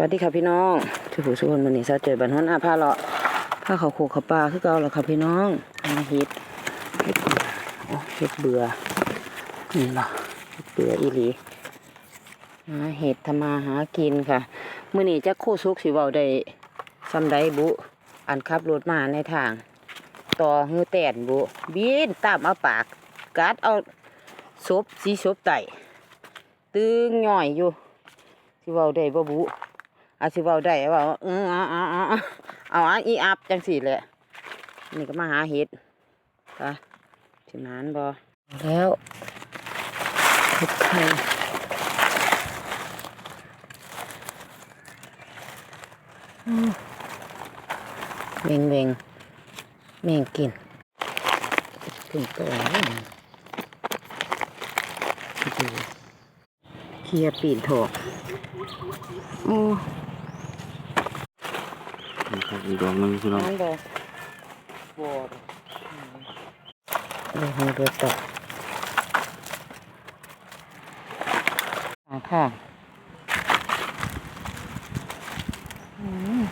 วัสดีค่ะพี่น้องทุกผู้ทุกคนวันนี้เช้าเจอบันฮอนอาผ้าเลาะผ้าเขาโคกเขาปลาคือเก่าแล้วค่ะพี่น้องมาเฮ็ดเฮ็ดเบื่อโอ้เฮ็ดเบื่อนี่เนาะเฮ็ดเบื่ออีหลีหาเห็ดทำมาหากินค่ะมื้อนี้จะโคสุกสิเว้าได้ซ้ำใดบุอันขับรถมาในทาง ต่อหือแตนบุบินตามเอาปากกัดเอาศพสีศพไตตึงย่อยอยู่สิเว้าได้บ่บุ อาสิเว้าได้ว่าเออเอาเอาเอาเอาเอาอันอีอับจังสี่แหละนี่ก็มาหาเห็ดไปสิมานบ่แล้วเห็ดไข่อืมเวงเวงแม่งกินกินตัวนี่ดูเคลียร์ปีนโถกโอ้นี่ ครับอีกดอกหนึงพี่น้องนั่นเลยบอดเลยมีเรือตกอ่าค่ะอืม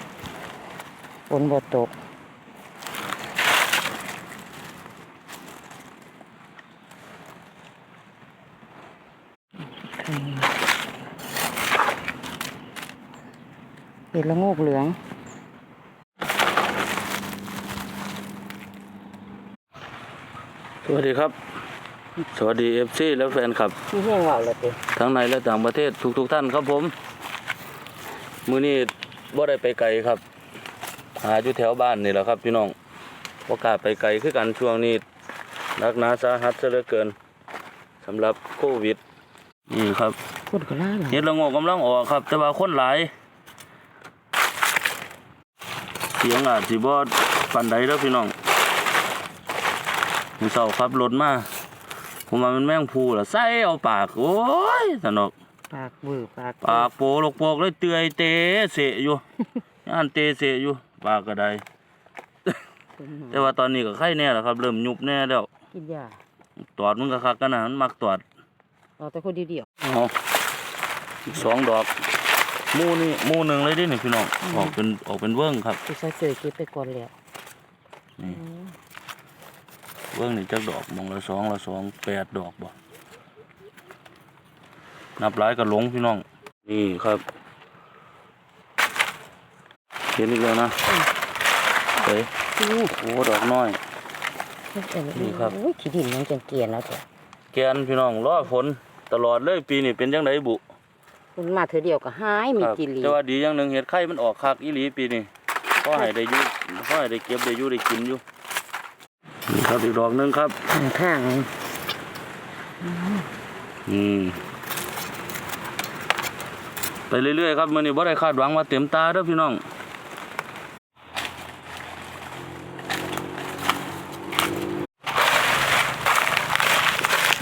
ฝนบดตกเห็ดละโงกเหลือง วัสดีครับ สวัสดีเอฟซีและแฟนคลับที่เฮียงว่าเลยติทั้งในและต่างประเทศทุกๆทท่านครับผม มื้อนี้บ่ได้ไปไกลครับ หาอยู่แถวบ้านนี่แหละครับพี่น้องบ่กล้าไปไกลคือกันช่วงนี้นักหนาสาหัสซะเหลือเกินสำหรับโควิด นี่ครับพูดก็ล่าหรอเฮ็ดละโงกกำลังออกครับ แต่ว่าคนหลาย เสียงอาจสิบ่ปานใดเด้อพี่น้อง มื้อเช้าขับรถมาผมว่ามันแมงภูล่ะใส่เอาปากโอ้ยสนอกปากเบือปากปากโปลกโปกเลยเตอยเตเสะอยู่ย่านเตเสะอยู่ปากก็ได้แต่ว่าตอนนี้ก็ไข้แน่แล้วครับ เริ่มยุบแน่แล้วกินยาตอดมันก็คักกันนะมันมักตอดเราแต่คนเดียวเอาอีกสองดอกหมู่นี่หมู่หนึ่งเลยเดินี่พี่น้องออกเป็นออกเป็นเวิ้งครับๆที่ใช้เสยเก็บไปก่อนแล้วนี่ เวิ้งนี่จักดอกหมองละสองละสองแปดดอกบ่นับหลายก็หลงพี่น้อง นี่ครับ เห็นอีกแล้วนะเฮ้ยอู้โอ้ดอกน้อย นี่ครับโอ้ยขี้ดินยังจังเกียนแล้วจ้ะแกนพี่น้องรอฝนตลอดเลยปีนี้เป็นจังไดบุคุณมาเธอเดียวก็หายมีครับกินหลีแต่ว่าดีอย่างหนึ่งเห็ดไข่มันออกคักอีหลีปีนี้ก็ให้ได้อยู่ก็ให้ได้เก็บได้อยู่ได้กินอยู่ นี่ครับอีกดอกหนึงครับข้างอืมไปเรื่อยๆครับมื้อนี้บ่ได้คาดหวังว่าเต็มตาเด้อพี่น้อง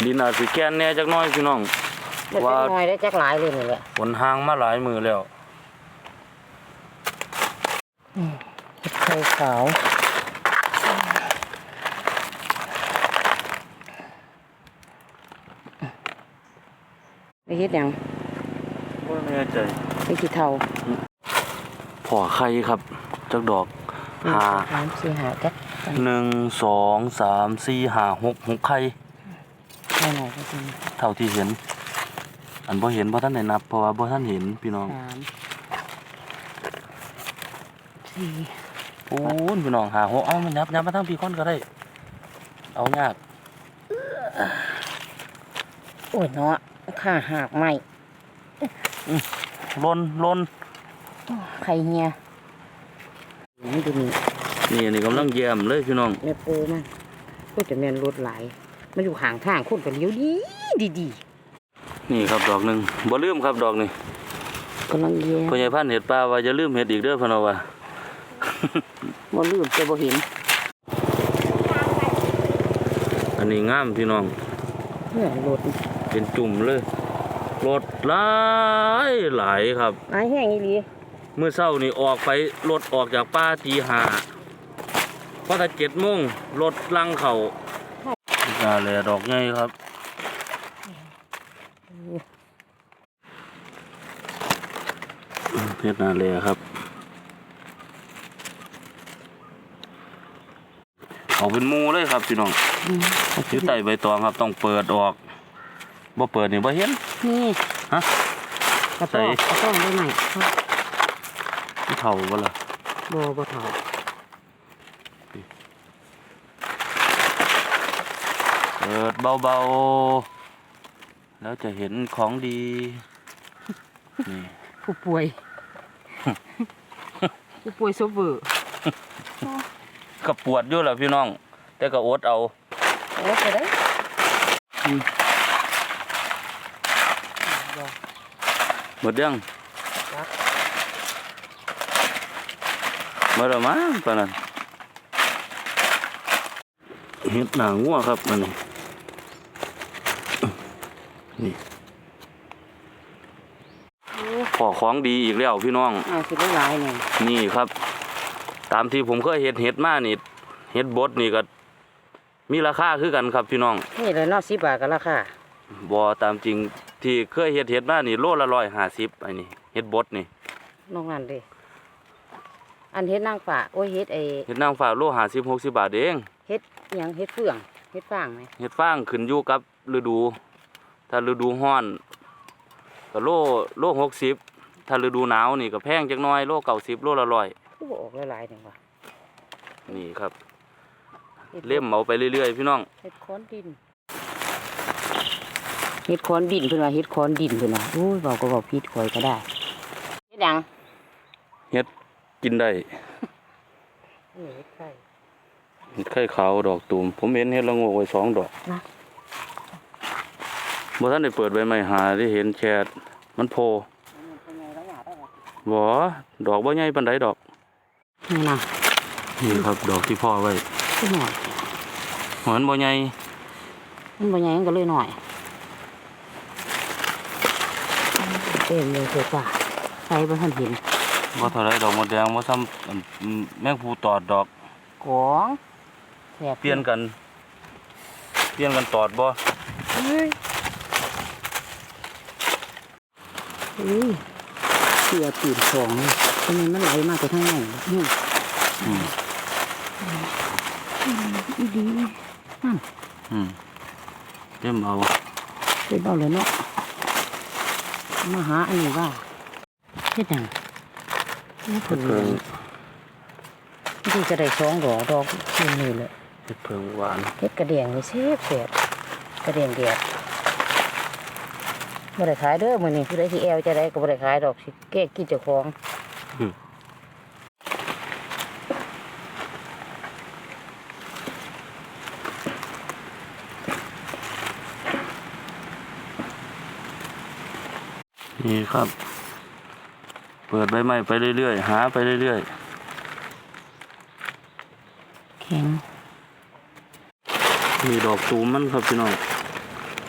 ดินอาจสิแกนแหน่จักหน้อยพี่น้องๆแล้วจัว่ากหน่อยได้จักหลายเลยนี่แหละฝนห่างมาหลายมือแล้วเห็ดไข่ขาว ไปเฮ็ดหยังบ่แน่ใจไปขี้เทาพ่อไข่ครับ จักดอกห้าสามสี่ห้าจักหนึ่งสองสามสี่ห้าหกหกไข่หน่อยหน่อยก็ดีเท่าที่เห็น อันบ่เห็นบ่ท่านได้นับเพราะว่าบ่ท่านเห็นพี่น้องสามสี่โอ้ยพี่น้องหาหกเอามันยับยับมาทั้งพี่คนก็ได้ เอายากโอ้ยเนาะ ข้าหักไหมลนลนใครเฮียนี่ดูนี่นี่นี่กำลังแยมเลยพี่น้องแม่ปูมันก็จะแม่นรถหลายมันอยู่ห่างทางคนก็เลี้ยวดีดีดีนี่ครับดอกหนึ่งบ่ลืมครับดอกนี่กำลังเยี่ยพ่อใหญ่พันธุ์เห็ดปลาว่าจะลืมเห็ดอีกเด้อพะเนาะว่าบ่ลืมแต่บ่เห็น อันนี้งามพี่น้องเพื่อรถ เป็นจุ่มเลยรถหลายหลายครับไอ้แห้งอีหลีเมื่อเช้านี่ออกไปรถออกจากป่าตีหาพอถ้าเจ็ดโมงรถลังเขาน่าแหละดอกใหญ่ครับเฮ็ดนาเลยครับเอาเป็นหมูเลยครับพี่น้องอืมอยู่ใต้ใบตองครับต้องเปิดออก บ่เปิดนี่บ่เห็นนี่ฮะกระใส่ป๋องกระป๋องได้ไหมมันเท่าบ่ล่ะโบบ่เท่าเปิดเบาๆ แล้วจะเห็นของดี นี่ผู้ป่วย ผู้ป่วยซบเวอร์ก็ปวดอยู่แหละพี่น้อง แต่ก็อดเอาโอ้จะได้ อืม หมดยังหมดแล้วมั้งปานนั้นเห็ดหนางัวครับมันนี่นี่ขอของดีอีกแล้วพี่น้องเอาสิได้หลายเนี่ยนี่ครับ ตามที่ผมเคยเห็ดเห็ดมานี่เห็ดบดนี่ก็มีราคาคือกันครับพี่น้อง นี่เลยเนอกสิบบาทก็ราคาบอตามจริง ที่เคยเห็ดเห็ดมานี่โลละร้อยห้าสิบไอ้นี่เห็ดบดนี่นอกนั้นเด้อันเฮ็ดนางฟ้าโอ้ยเฮ็ดไอ้เห็ดนางฟ้าโลห้าสิบหกสิบบาทเองเฮ็ดหยังเฮ็ดเฟืองเฮ็ดฟางไหมเห็ดฟางขึ้นอยู่กับฤดู ถ้าฤดูร้อนก็โลโลหกสิบถ้าฤดูหนาวนี่ก็แพงจักหน้อยโลเก้าสิบโลละร้อยคือบ่ออกหลายๆจังว่านี่ครับฮ็ดเล่มเอาไปเรื่อยๆพี่น้องเฮ็ดค้อนดินเฮ็ดค้อนดินเพิ่นว่าเฮ็ดค้อนดินเพิ่นว่าโอ้ยเว้าก็เว้าผิดข่อยก็ได้เฮ็ดหยังเห็ดกินได้นี่เฮ็ดไข่เห็ดไข่ขาวดอกตูมผมเห็นเห็ดละโงกไว้สองดอกนะบ่ท่านได้เปิดใบไม้หาได้เห็นแค่มันโพเป็นไงแล้วหยาได้บ่บ่ดอกบ่ใหญ่ปานใดดอกนี่นะนี่ครับดอกที่พ่อไว้คือหน่อยเหมือนบ่ใหญ่มันบ่ใหญ่มันก็เลยหน่อย เต็มเลยเกิดว่าใส่บ่ทันเห็นบ่เท่าไรดอกมดแดงบ่ซ้ำอันแมงภูตอดดอกกองแสบเปลี่ยนกัน เปลี่ยนกันตอดบ่เฮ้ยเฮ้ยเสือตีนของนี่ทำไมมันไหลมาจากทางไหนนี่อืมอีดีนั่นอืมเต็มเอาไปเบาเลยเนาะ มาหาอันนี้ว่าเฮ็ดหยังนี่ผเฮ็ลดเพิงที่จะได้สองดอกดอกนี่เลยแหละเฮ็ดเพิงหวานเฮ็ดกระเดียงนี่เสียบเสียบกระเดียงแดดบ่ได้ขายเด้อมื้อนี้ผู้ใดที่แอวจะได้ก็บ่ได้ขายดอกสิแก้กินเจ้าของ นี่ครับ เปิดใบไม้ไปเรื่อยๆ หาไปเรื่อยแข็งๆมีดอกตูมมันครับพี่น้อง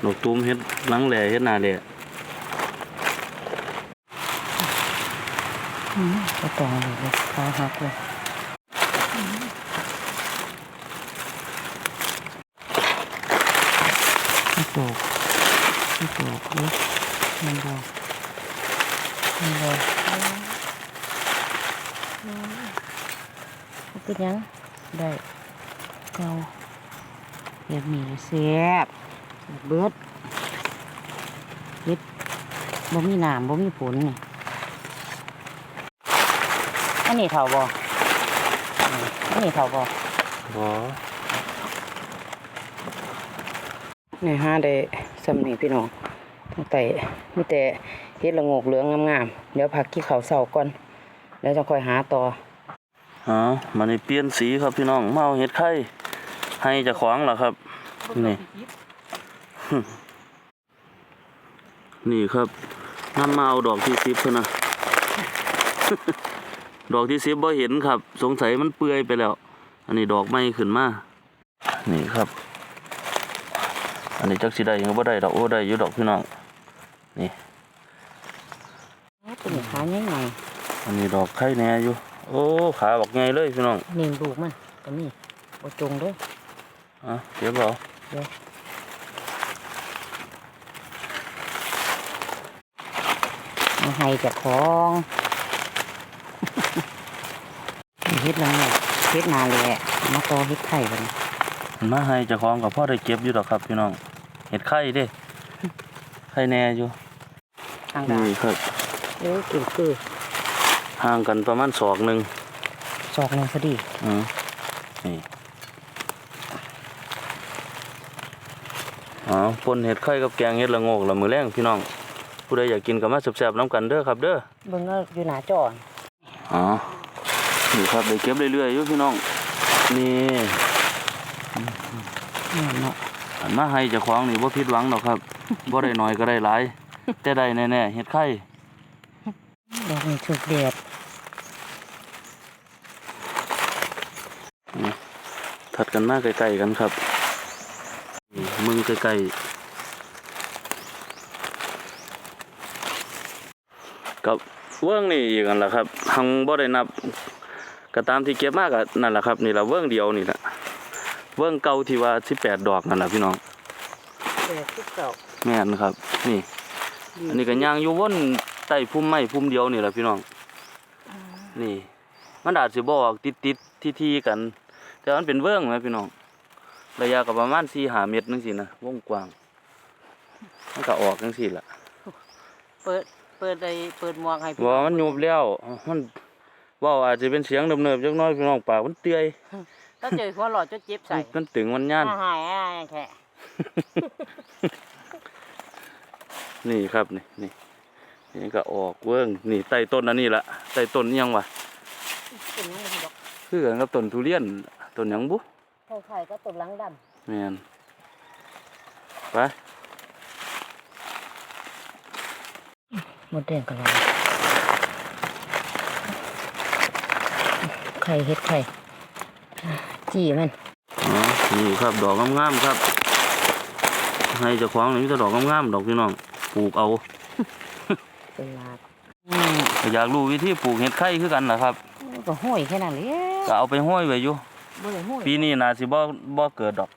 ดอกตูมเฮ็ดหลังแหล่เฮ็ดหน้าแหล่อืมก็ตองเลยเลยขาหักเลยไม่โจกไม่โจกเลยมันดอกมั นดอกเป็นหยังได้เกาแบบนี้แซ่บเบิดเฮ็ดบ่มีน้ำบ่มีผลนี่อันนี้เท่าบ่อืมอันนี้เท่าบ่บ่นี่ฮะได้สำนีพี่น้องตั้งแต่มีแต่ เฮ็ดละงกเหลืองงามๆเดี๋ยวพักกี่เขาเสาก่อนแล้วจะค่อยหาต่ออ๋อมันนี่เปลี่ยนสีครับพี่น้องเอาเฮ็ดไข่ให้จ้าของล่ะครับ นี่ นี่ครับนำมาเอาดอกที่สิบเพิ่นนะดอกที่สิบบ่เห็นครับ สงสัยมันเปื่อยไปแล้ว อันนี้ดอกไม้ขึ้นมานี่ครับ อันนี้จักสิได้ยังบ่ได้ดอกโอ้ได้อยู่ดอกพี่น้องนี่ขาใหญ่ อันนี้ดอกไข่แหน่อยู่ โอ้ขาบอกไงเลยพี่น้องๆนี่ลูกมันก็มีบ่จงเด้ออะเก็บเอาเอาให้เจ้าของละโงกเฮ็ดนาแหละมาต่อเฮ็ดไข่บัดนี้มาให้เจ้าของกับพ่อได้เก็บอยู่ดอกครับพี่น้องเห็ดไข่เด้ไข่แน่อยู่ทางดานี่ครับเอ้ยกินคือ ห่างกันประมาณศอกหนึ่งซอกหนึงพอดีอืมนี่อ๋อปนเห็ดไข่กับแกงเห็ดละโงกละมือแรงพี่น้อง ผู้ใดอยากกินก็มาแซ่บๆน้ำกันเด้อครับเด้อเบิ่งเอาอยู่หน้าจออ๋อนี่ครับได้เก็บเรื่อยๆอยู่พี่น้องนี่นี่เนาะอันมาให้เจ้าของนี่บ่ผิดหวังดอกครับบ่ได้น้อยก็ได้หลาย แต่ได้แน่ๆเห็ดไข่ดอกนี้ถูกแดด ถัดกันมาใกล้ๆกันครับนี่มึงใกล้ๆกับเวิ้งนี่อีกอันล่ะครับหังบ่ได้นับก็ตามที่เก็บมาก็นั่นแหละครับ นี่ละเวิ้งเดียวนี่ละเวิ้งเก่าที่ว่า18ดอกนั่นล่ะพี่น้องแดดทุกเก่าแม่นครับ นี่ อันนี้ก็ย่างอยู่วนใต้พุ่มไม้พุ่มเดียวนี่แหละพี่น้อง นี่ มันอาจสิบออกติดติดที่ที่ๆกัน แต่มันเป็นเวิ้งไหมพี่น้อง ระยะก็ประมาณสี่หาเมตรนึงสินะวงกว้างมันก็ออกจังสิล่ะเปิด เปิดไอ้เปิดหมวกให้พี่ว่ามันยุบแล้ว มันเว่าอาจจะเป็นเสียงเนิบๆจักหน้อยพี่น้องปากมันเตื้อยถ้าเจอหัวหลอดจะเจ็บใส่ มันตึงมันย่านหายอะแค่นี่ครับนี่นี่นี่ก็ออกเวิ้งนี่ใต้ต้นอันนี้ละใต้ต้นอิหยังวะเป็นยังไงดอกคือกันกับต้นทุเรียน ต้นหยังบุไข่ก็ตบหลังดแม่นไปำหมดแดงกันเลยไข่เฮ็ดไข่จี้มันอ๋อนี่ครับดอกงามๆครับ ให้เจ้าของนี่มีแต่ดอกงามๆดอกพี่น้องปลูกเอา เป็นลาดก็อยากรู้วิธีปลูกเห็ดไข่คือกันนะครับ ก็ห้อยแค่นั้นเลยก็เอาไปห้อยไว้อยู่ บ่ได้ห้อยปีนี้น่าสิบ่บ่เกิดดอก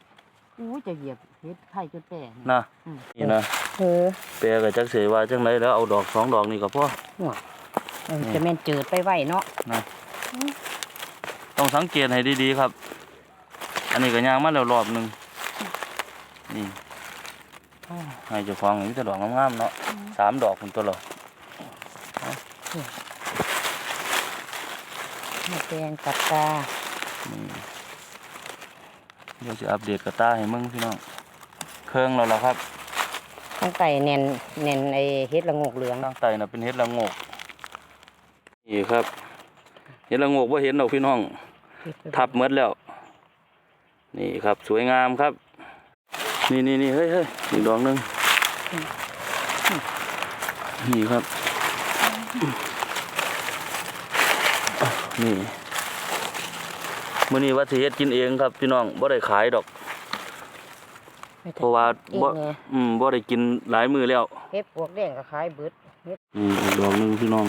อู้จะเหยียบเฮ็ดไข่จนแตกนะอืมนี่นะเออแปลก็จักเสว่าจังไดแล้วเอาดอกสองดอกนี่ก็พอมันจะแม่นเจิดไปไหวเนาะต้องสังเกตให้ดีๆครับ อันนี้ก็ย่างมาแล้วรอบหนึงนี่ให้เจ้าของนี่มีแต่ดอกงามๆเนาะสามดอกพุ่นตัวละหมดแดงกับตานี่ เดี๋ยวจะอัปเดตกระตาให้มึงพี่น้องเครื่องเราแล้วครับข้างใต้แน่นแน่นไอ้เฮ็ดละโงกเหลืองข้างใต้น่ะเป็นเห็ดละโงกนี่ครับเห็ดละโงกว่าเห็นดอกพี่น้อง ทับหมดแล้ว นี่ครับสวยงามครับ นี่นี่นี่เฮ้ยเฮ้ยอีกดอกหนึงนี่ครับ นี่ มื้อนี้ว่าสิเฮ็ดกินเองครับ พี่น้องบ่ได้ขายดอก เพราะว่าเองบ่ไงอืมบ่ได้กินหลายมื้อแล้วเฮ็ดพวกแดงก็ขายเบิดเฮ็ดนี่อีกดอกหนึงพี่น้อง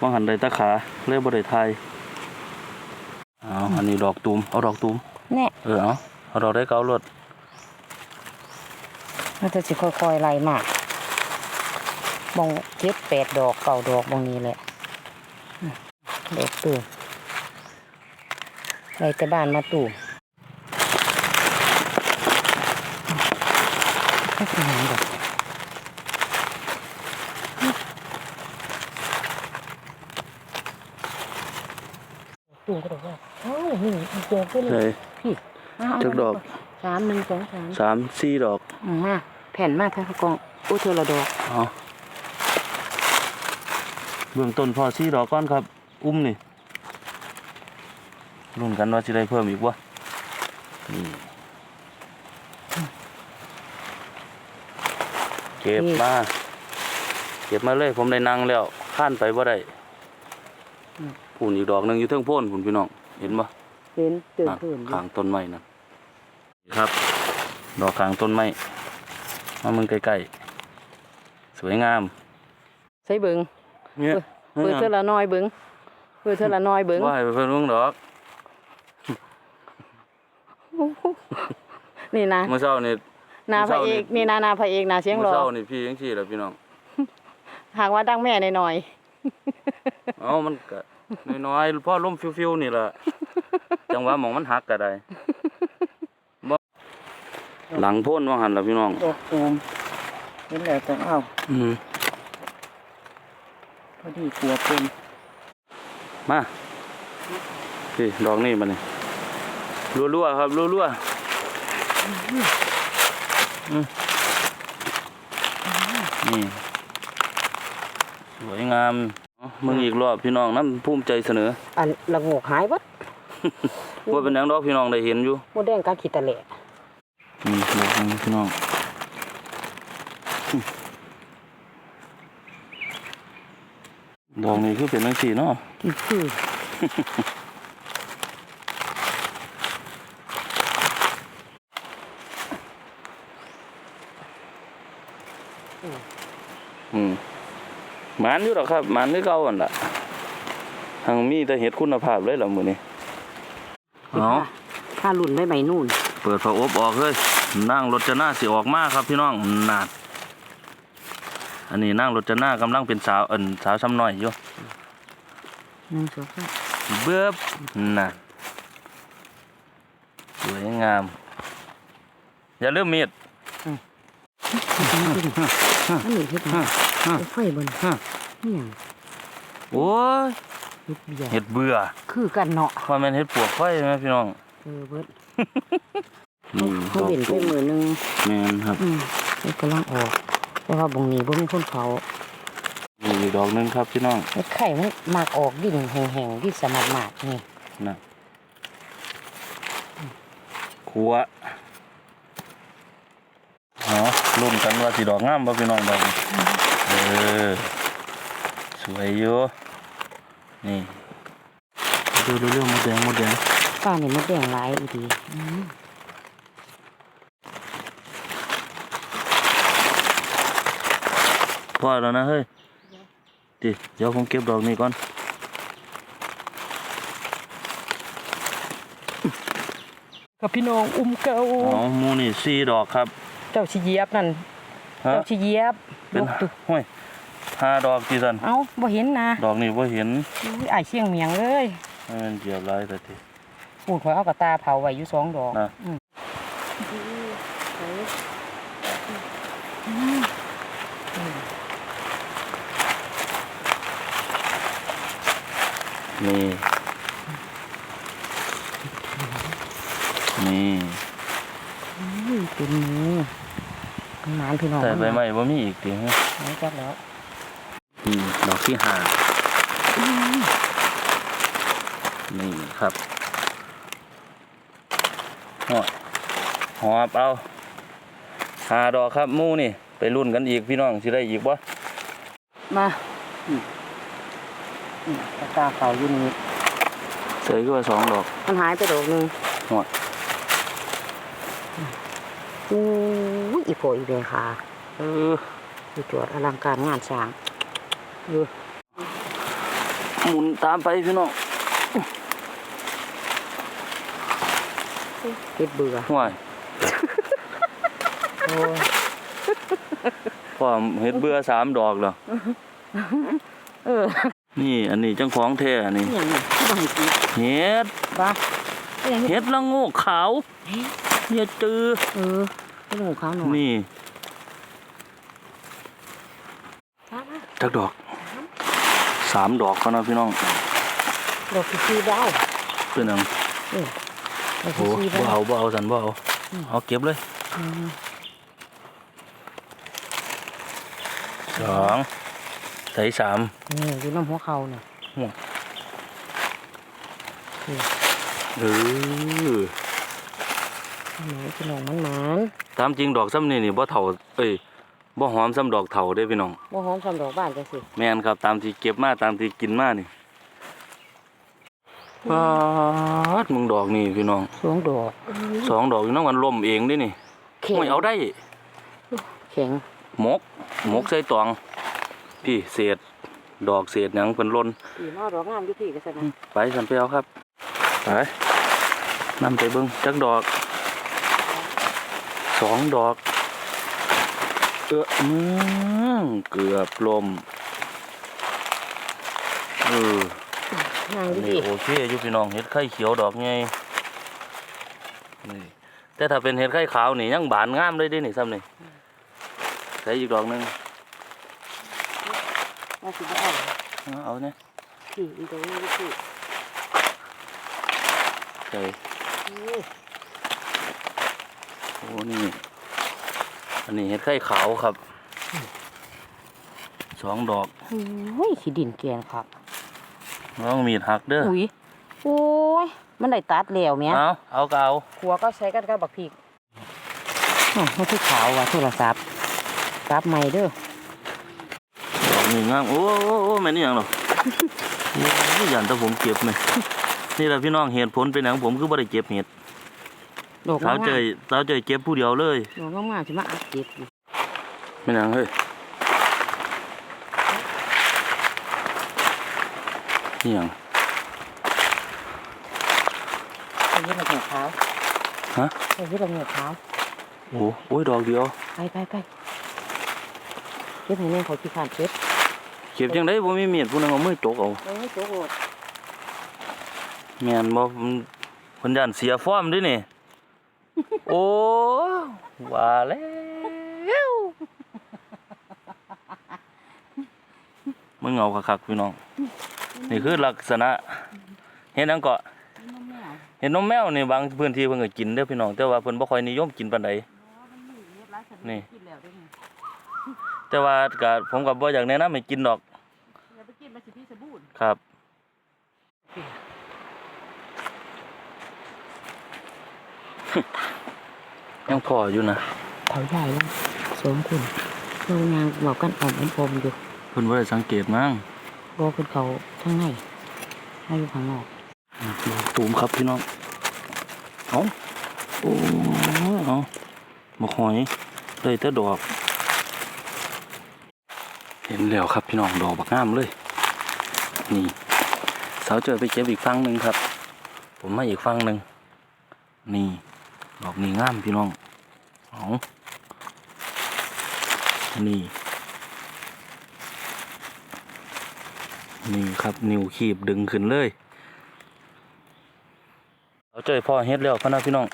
ว่างหันได้ตะขาเลยบ่ได้ทายเอาอันนี้ดอกตูมเอาดอกตูมแน่เออเอาเอาดอกได้เกาลวดมันจะสิค่อยๆไล่มากบองเจ็ดแปดดอกเก้าดอกบางนี้แหละอืมดอกตูม ไล่แต่บ้านมาตูมไม่เป็นหยังดอกตูมก็ดอกว่าเอ้านี่อีกดอกก็เลเลยยพี่มาเาจักดอกสามหนึ่งสองสามสามสี่ดอกอืมมาแผ่นมากทั้งกองโอ้เธอละดอกเอาเบื้องต้นพอสี่ดอกก่อนครับ อุ้มนี่ รุ่นกันว่าจะได้เพิ่มอีกวะนี่เก็บมา เก็บมาเลย ผมได้นั่งแล้วข้านไปบ่ได้ผุนอีกดอกหนึ่งอยู่เทิงโพ้นผุนพี่น้องเห็นปะเห็นเตือนนั่นเพื่อนข้างต้นไม้นั่นนี่ครับ ดอกข้างต้นไม้มามึงใกล้ๆสวยงาม ใส่เบิงเนี่ยเปิดเธอละน้อยเบิงเปิดเธอละน้อยเบิงว่าให้ไปเพิ่นเบิ่งดอก นี่นะเมื่อเช้านี่นาพระเอกนี่นานาพระเอกนาเสียงเมื่รออเช้านี่พี่ยังซี่แหละพี่น้องหากว่าดังแม่หน่อยเอ้ามันก็น้อยๆพ่อล้มฟิวๆนี่แหละจังหวะหมองมันหักก็ได้บ่หลังโพ่นว่าหันล่ะพี่น้องดอกตูมเห็นแล้วต้องเอาอืมพอดีกลัวเป็นมาพี่ดอกนี่มานี่รัวๆครับรัวๆอืม นี่ สวยงามเอามึงอีกรอบพี่น้องน้ำภูมิใจเสนอ อันละโงกหายวัดว่าเป็นหยังดอกพี่น้องได้เห็นอยู่มดแดงกาขีตะแหละอืมดอกนึงพี่น้องดอกนี้คือเป็นจังซี่เนาะ นี่คือ อืมห มันอยู่หรอกครับหมันคือเก่าอั่นล่ะทางมีแต่เห็ดคุณภาพเลยล่ะมื้อนี้เอาถ้ารุ่นใบใบนู่น เปิดฝาอบออกเลยนั่งรถจะหน้าสิออกมาครับพี่น้องนาดอันนี้นั่งรถจะหน้ากำลังเป็นสาวเอิ้นสาวซ้ำน้อยอยู่หนึ่งสองสามเบิบน่ะสวยงาม อย่าลืมมีดอันนี้เฮ็ดหยังเอาไฟบนนี่หยัง โอ้ยเฮ็ดเบียร์เห็ดเบื่อคือกันเนาะว่าแม่นเห็ดปวกไฟไหมพี่น้องเออเบิดนี่เขาเห็นไปมือหนึงแม่นครับอืมนี่กำลังออกแต่ว่าบงนี้บ่มีคนเผานี่อีกดอกหนึงครับพี่น้องไอ้ไข่มันมากออกดินแห้งๆดินสมัดมากนี่นะขัวเนาะรุ่นกันว่าสิดอกงามบ่พี่น้องดอกนี้เออส วยอยู่นี่ดูเรื่องมดแดงมดแดงป้านี่มันแดงหลายอีดีอืมพอแล้วนะเฮ้ยดิเดี๋ยวผมเก็บดอกนี้ก่อนกับพี่น้องอุ้มเก่าอ๋อหมูนี่สี่ดอกครับ เจ้าชิเหยียบนั่นฮะเจ้าชิเหยียบเป็นลูกตุห้วย ห้าดอกจีสันเอ้าบ่เห็นนะดอกนี้ว่าเห็นอุ้ยอ้ายเชียงเมียงเลยให้มันเหยียบหลายแต่ทีปูดข่อยเอากระตาเผาไว้อยู่สองดอกนะอืมนี่นี่อุ้ยเป็นหมูมันหมานพี่น้องแต่ใบไม้ว่ามีอีกทีฮะไม่จักแล้วนี่ดอก ที่ห้านี่ครับหอหอบเอาหาดอกครับหมูนี่ ไปรุ่นกันอีกพี่น้องสิได้อีกวะมาอืมอืมกระตาเผาอยู่นี่ใส่ก็ว่าสองดอก มันหายไปดอกหนึงหอดอู้ยอีโผอีเบค่ะเอออีจวดอลังการงานสร้างเออ หมุนตามไปพี่น้องเฮ็ดเบื่อห่วยโอ้ยพอเฮ็ดเบื่อสามดอกแล้วเออ นี่อันนี้จังของแท้อันนี้อหย่างนี้ที่บ้านกินเฮ็ดบ้าอหย่างนี้เฮ็ดละโงกขาวเนี่ยจือเออให้หนูเขาหน่อยนี่มามาจักดอก สามดอกเขานะพี่น้อง ดอกที่ชี้ดาวเป็นหยังเออดอกโอ้ที่ชี้บ่ดาวเอาบ่เอาสันบ่เอาเอาเก็บเลยอืมสองใส่สามนี่อยู่น้ำหัวเขาเนี่ยเออหนูพี่น้องมันหมานตามจริงดอกซ้ำนี่นี่บ่เท่าเอ้ย บ่หอมซ้ำดอกเท่าเด้พี่น้องบ่หอมสำดอกบ้านจังสิแม่นครับตามที่เก็บมาตามที่กินมานี่ปาดมึงดอกนี่พี่น้องสวงดอกสองดอกอยู่น้องมันล่มเองเด้นี่แข็งไม่เอาได้แข็งหมกหมกใส่ตอง พี่เศษดอกเศษหยังเป็นล่นอีนอดอกงามอยู่พี่ก็ซะนะไปสันไปเอาครับไปนำไปเบิ้งจักดอกสองดอก เอออืมเกือบลมเออนั่งอันดีนี่โอเคอยู่พี่น้องเห็ดไข่เขียวดอกไงนี่แต่ถ้าเป็นเห็ดไข่ขาวนี่ยังบานงามเลยเดินี่ซ้ำนี่ใส่อีกดอกหนึงๆมาสิบ่เอาเอาเอาเนี่ยพี่อีตรงนี้พี่ใส่โอ้นี่ อันนี้เห็ดไข่ขาวครับสองดอกโอ้ยขี้ดินแกนครับน้องมีดหักเด้ออุ้ยโอ้ยมันได้ตัดแล้วแม่เอาเอาก็เอาหัวก็ใช้กันกับบักพริกอ๋อมันคือขาวว่ะโทรศัพท์รับใหม่เด้อดอกนี่งามโอ้โอ้โอ้แม่นี่หยังหรอโอ้ยยันแต่ผมเก็บไหมนี่แหละพี่น้องเหตุผลเป็นอย่างผมคือบ่ได้เก็บเห็ด ดอกสาวงามเจยสาวเจยเก็บผู้เดียวเลยดอกงามๆสิมาอัดเก็บอยู่ไม่นางเฮ้ยนี่หยังไปยึดลำหัวขาวฮะไปยึดลำหัวขาวโอ้โอ้ยดอกเดียวไปไปไปเก็บให้แน่เขาขี้ขานเก็บเก็บจังไดบ่มีมีดผู้นึงเอามือจกเอาไปให้โจโหดแม่นบ่มันเพิ่นย่านเสียฟอร์มเด้วยนี่ โอ้ว่าแล้วมึงเอาคักๆพี่น้อง นี่คือลักษณะ เห็นหยังเกาะน้ำแมวเห็นนมแมวนี่บางพื้นที่เพิ่นก็กินเด้อพี่น้อง แต่ว่าเพิ่นบ่ค่อยนิยมกินปานใดนี่กินแล้วได้ไงแต่ว่าก็ผมก็บ่อยากแนะนำให้กินดอกอย่าไปกินมาสิพี่สบู่ครับ ยังพออยู่นะเขาใหญ่แล้วสมคุณเรางานบอกกันอ่อมอมอมอยู่เพิ่นบ่ได้สังเกตมั้งรอเป็นเขาทั้งในให้อยู่ข้างนอกตูมครับพี่น้องเอาโอ้เอาบ่หอยเลยแต่ดอก เห็นแล้วครับพี่น้องดอกบักงามเลย นี่สาวเจอไปเก็บอีกฟังหนึ่งครับ ผมมาอีกฟังหนึ่งนี่ ดอกนี้งามพี่น้องเอานี่ นี่ครับนิ้วขีบดึงขึ้นเลยสาวเจยพ่อเฮ็ดแล้วพะนะพี่น้อง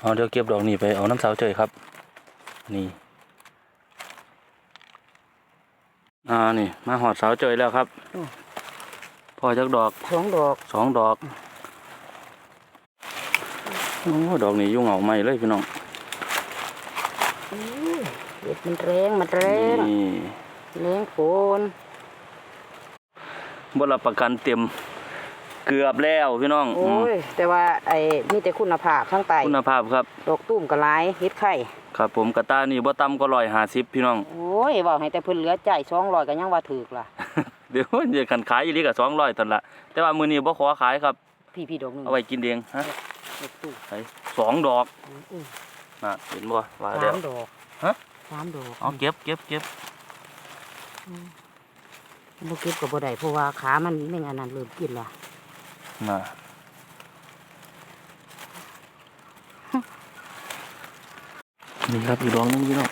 เอาเดี๋ยวเก็บดอกนี้ไปเอาน้ำสาวเจยครับ นี่ อ่านี่ มาหอดสาวเจยแล้วครับพอจักดอกสองดอกสองดอกโอ้ดอกนี้ยุ่งเหงาไม่เลยพี่น้องเด็ดมันแรงมันแรงนี่แรงโคนบรับประกันเต็มเกือบแล้วพี่น้องโอ้อืมยแต่ว่าไอ้มีแต่คุณภาพข้างใต้คุณภาพครับ ดอกตุ้มกระไรเฮ็ดไข่ครับผมกระตานี่บ่ต่ำก็ร้อยห้าสิบพี่น้อง โอ้ยบอกให้แต่เพิ่นเหลือใจสองร้อยก็ยังว่าถูกล่ะ เดี๋ยวเดี๋ยวขันขายอีหลีกับสองร้อยตันละแต่ว่ามือนี้บ่ขอขายครับ พี่พี่ดอกหนึงเอาไว้กินเองฮะดอก ตุ้มไปสองดอกอือน่ะเห็นบ่ว่าสาแล้วมดอกฮะ สามดอกเอาเก็บเก็บเก็บบ่เก็บก็บ่ได้เพราะว่าขามันแม่งอันนั้นเริ่มกินละน่ะนี่ครับอีกดอกหนึงพี่น้อง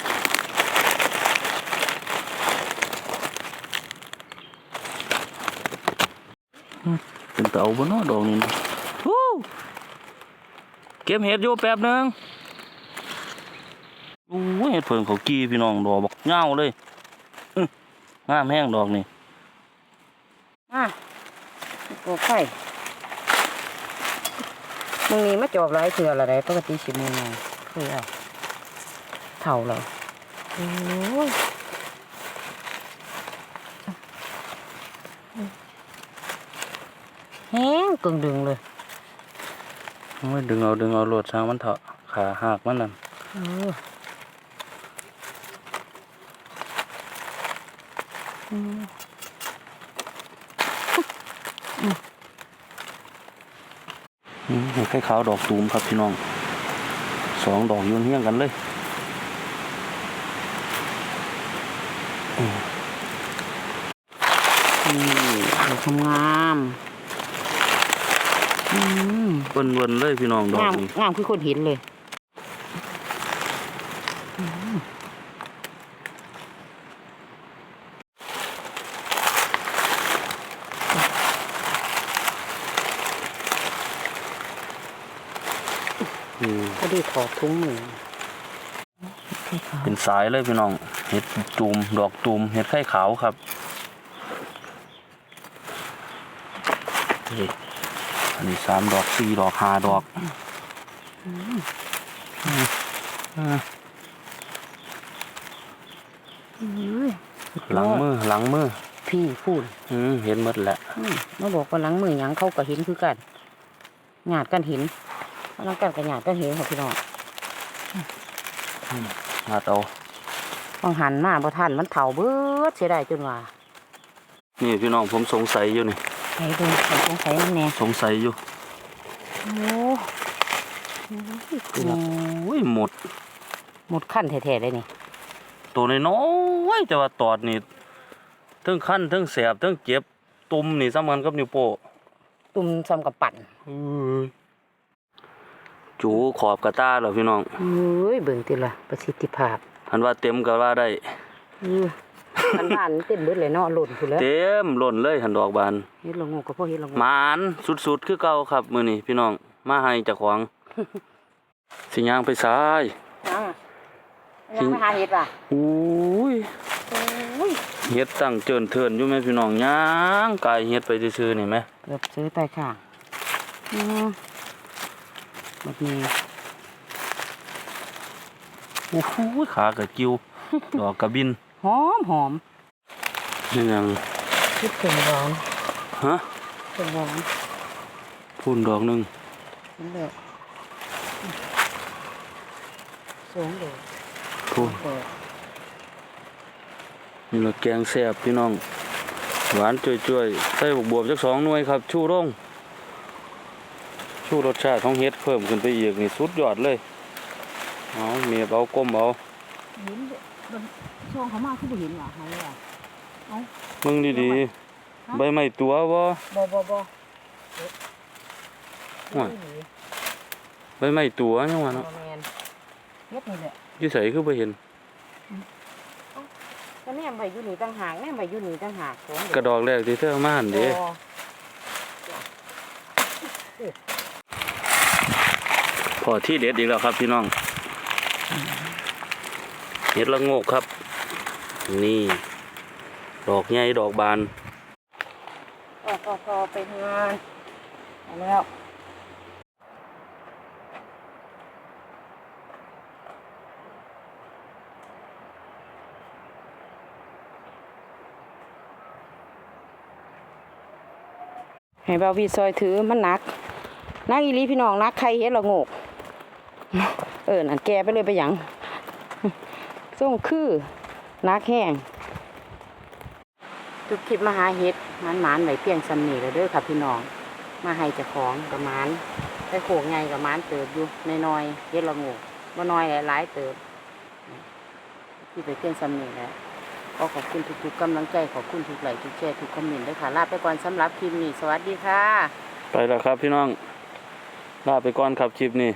อืมเป็นเตาบ่เนาะดอกนี้นะฮู้ เก็บเห็ดอยู่แป๊บหนึงโอ้เห็ดเพิ่งเขากี้พี่น้องดอกบักเงาเลยงามแห้งดอกนี่อะโอเคมึงนี่มาจอบหลายเทื่อละได้ปกติสิมึงไงเคยเอาเท่าเลยโอ้ยแห้งกึ่งดึงเลย โอ้ยดึงเอาดึงเอาโหลดช้างมันเถอะขาหักมันนั่นเอออืมอืมเห็ดไข่ขาวดอกตูมครับพี่น้องสองดอกอยืนเฮี้ยงกันเลยนี่ดอกงาม วนวนเลยพี่น้องดอกงามงามคือคนเห็นเลยอืมก็ได้ถอดถุงมือใเป็นสายเลยพี่น้องเห็ดจูมดอกจูมเห็ดไข่ขาวครับนี่ อันนี้สามดอกสี่ดอกห้าดอกอืมอืมหลังมือหลังมือพี่พูดอืมเห็นหมดแหละอืมมาบอกว่าหลังมือหยังเขาก็เห็นคือกันหยาดกันเห็นหลังกันกับหยาดกันเห็นค่ะพี่น้องมาเอาต้องหันมาบ่ทันมันเถาเบิดเสียดายจนว่า นี่พี่น้องผมสงสัยอยู่นี่ ไอ้เบิ่งเขาสงสัยมันแน่สงสัยอยู่ โอ้โอ้ยหมด หมดขั้นแท้ๆเลยนี่ ตัวน้อยๆแต่ว่าตอดนี่ทั้งคันทั้งแสบทั้งเจ็บ ตุ่มนี่สำคัญกับนิ้วโป้ตุ่มซ้ำกับปั่นจูขอบกระต้าเหรอพี่น้องเอ้ยเบิ่งติละประสิทธิภาพอันว่าเต็มก็ว่าได้ เอออันบ้านเต็มเบิดเลยเนาะหล่นพุ่นแล้วเต็มหล่นเลยหันดอกบานเฮ็ดละงูก็พอเฮ็ดละงูหมานสุดๆคือเก่าครับมื้อนี้พี่น้องมาให้เจ้าของสิย่างไปซ้ายยังยังไม่หาเฮ็ดว่ะอุ้ยโอ้ยเฮ็ดตั้งเจินเทินอยู่แม่พี่น้องย่างกายเฮ็ดไปซื่อๆนี่แหมเกือบซื้อใต้ข้างอืมแบบนี้โอ้โหขากระกิ้วดอกกระบิน หอมหอมนี่ยังคิดถึงร้อนฮะถึงร้อนพุ่นดอกหนึงนี่แหละสูงเลยพุ่นเปิดนี่ละแกงแซ่บพี่น้อง หวานจ่วยๆใส่บวบวบๆจักสองหน่วยครับ ชูร่งชูรสชาติของเฮ็ดเพิ่มขึ้นไปอีกนี่สุดยอดเลย เอาเมียบเอาก้มเอาเห็นเด้อ มันช่วงเขามาคือบ่เห็นหรอหายว่ะมึงดีๆ ใบไม้ตัวบ่บ่บ่บ่โอ้ยใบไม้ตัวยังว่าเนาะเนาะแม่นเฮ็ดนี่แหละอยู่ไสคือบ่เห็นก็แนมไปอยู่นี่ต่างหากแนมไปอยู่นี่ต่างหากของกระดอกแรกที่เธอเอามาหั่นเด้บ่พอที่เด็ดอีกแล้วครับพี่น้อง เห็ดละโงกครับ นี่ ดอกใหญ่ดอกบานก็ก็ก็ไปงานเอาแล้วให้เบาวีซอยถือมันหนักนักอีลีพี่น้องนักใครเฮ็ดละโงก เออนั่นแกไปเลยไปยัง ส่งคือนักแห้งทุกคลิปมาหาเฮ็ดมันหมานไหวเพียงสำนีแล้วเด้อค่ะพี่น้อง มาให้เจ้าของกับมานไปโขกไงกับมานเติบอยู่ในน้อยเฮ็ดละงูบ่น้อยหลายๆเติบที่ไปเพียงสำนีแล้วก็ขอบคุณทุกๆกำลังใจขอบคุณทุกไหลทุกแชร์ทุกคอมเมนต์ด้วยค่ะลาไปก่อนสำหรับคลิปนี้สวัสดีค่ะ ไปแล้วครับพี่น้องลาไปก่อนครับคลิปนี้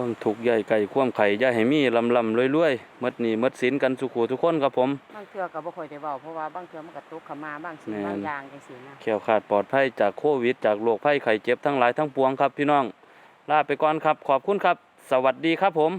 ความถูกข์ใหญ่ไก่ความไข่อย่าให้มีลำลำรวยๆหมดหนี่มดสินกันสุขูทุกคนครับผมบางเทื่อก็บ่ค่อยได้เว้าเพราะว่าบางเทื่อมันก็ตกเข้ามาบางสิ่งแม่นบางอย่างจังซี่นะแขวขาดปลอดภัยจากโควิด จากโรคภัยไข้เจ็บทั้งหลายทั้งปวงครับพี่น้องลาไปก่อนครับ ขอบคุณครับ สวัสดีครับผม